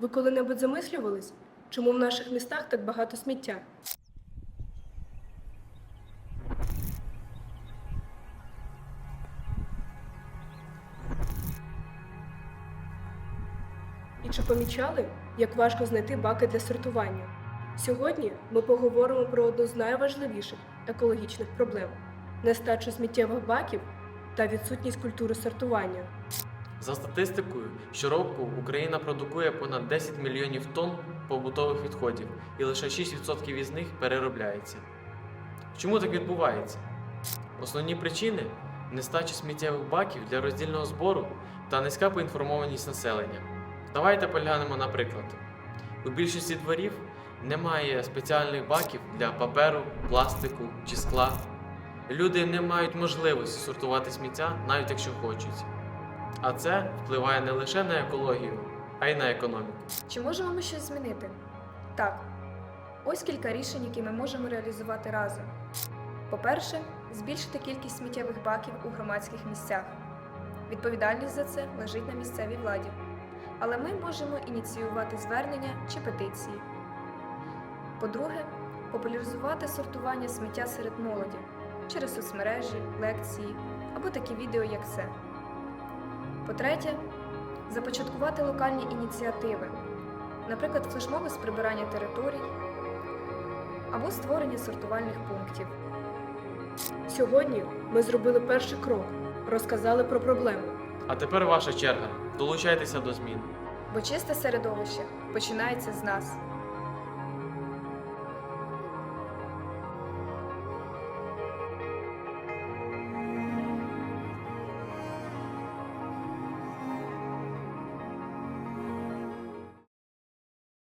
Ви коли-небудь замислювались, чому в наших містах так багато сміття? І чи помічали, як важко знайти баки для сортування? Сьогодні ми поговоримо про одну з найважливіших екологічних проблем нестачу сміттєвих баків та відсутність культури сортування. За статистикою, щороку Україна продукує понад 10 мільйонів тонн побутових відходів, і лише 6% із них переробляється. Чому так відбувається? Основні причини нестача сміттєвих баків для роздільного збору та низька поінформованість населення. Давайте поглянемо на приклад. У більшості дворів немає спеціальних баків для паперу, пластику чи скла. Люди не мають можливості сортувати сміття, навіть якщо хочуть. А це впливає не лише на екологію, а й на економіку. Чи можемо ми щось змінити? Так. Ось кілька рішень, які ми можемо реалізувати разом. По-перше, збільшити кількість сміттєвих баків у громадських місцях. Відповідальність за це лежить на місцевій владі. Але ми можемо ініціювати звернення чи петиції. По-друге, популяризувати сортування сміття серед молоді через соцмережі, лекції або такі відео, як це. По-третє, започаткувати локальні ініціативи, наприклад, флешмоби з прибирання територій або створення сортувальних пунктів. Сьогодні ми зробили перший крок, розказали про проблему. А тепер ваша черга. Долучайтеся до змін. Бо чисте середовище починається з нас.